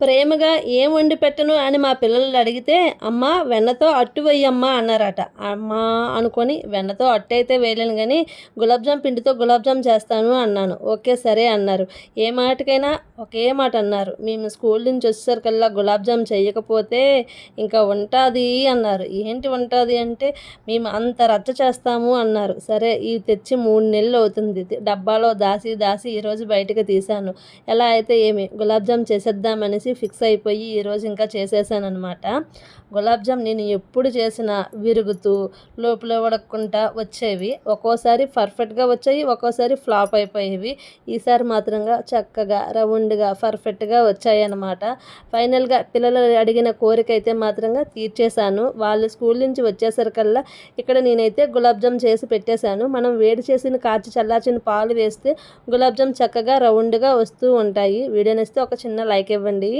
ప్రేమగా ఏం వండి పెట్టను అని మా పిల్లలు అడిగితే అమ్మ వెన్నతో అట్టు వేయమ్మా అన్నారట. అమ్మా అనుకొని వెన్నతో అట్టు అయితే వేయలేను కానీ గులాబ్జామ్ పిండితో గులాబ్జామ్ చేస్తాను అన్నాను. ఓకే సరే అన్నారు. ఏ మాటకైనా ఒకే మాట అన్నారు. మేము స్కూల్ నుంచి వచ్చేసరికల్లా గులాబ్ జామ్ చేయకపోతే ఇంకా ఉంటుంది అన్నారు. ఏంటి ఉంటుంది అంటే మేము అంత రచ్చ చేస్తాము అన్నారు. సరే ఇవి తెచ్చి మూడు నెలలు అవుతుంది. డబ్బాలో దాసి దాసి ఈరోజు బయటకు తీశాను. ఎలా అయితే ఏమి గులాబ్ జామ్ చేసేద్దామనేసి ఫిక్స్ అయిపోయి ఈరోజు ఇంకా చేసేసానమాట గులాబ్ జామ్ నేను ఎప్పుడు చేసినా విరుగుతూ లోపల ఉడకకుండా వచ్చేవి. ఒక్కోసారి పర్ఫెక్ట్గా వచ్చాయి ఒక్కోసారి ఫ్లాప్ అయిపోయేవి. ఈసారి మాత్రంగా చక్కగా రౌండ్ రౌండ్గా పర్ఫెక్ట్గా వచ్చాయన్నమాట. ఫైనల్గా పిల్లలు అడిగిన కోరిక అయితే మాత్రంగా తీర్చేశాను. వాళ్ళు స్కూల్ నుంచి వచ్చేసరికల్లా ఇక్కడ నేనైతే గులాబ్ జామ్ చేసి పెట్టేశాను. మనం వేడి చేసిన కాచి చల్లార్చిన పాలు వేస్తే గులాబ్ జామ్ చక్కగా రౌండ్గా వస్తూ ఉంటాయి. వీడియో నేస్తే ఒక చిన్న లైక్ ఇవ్వండి.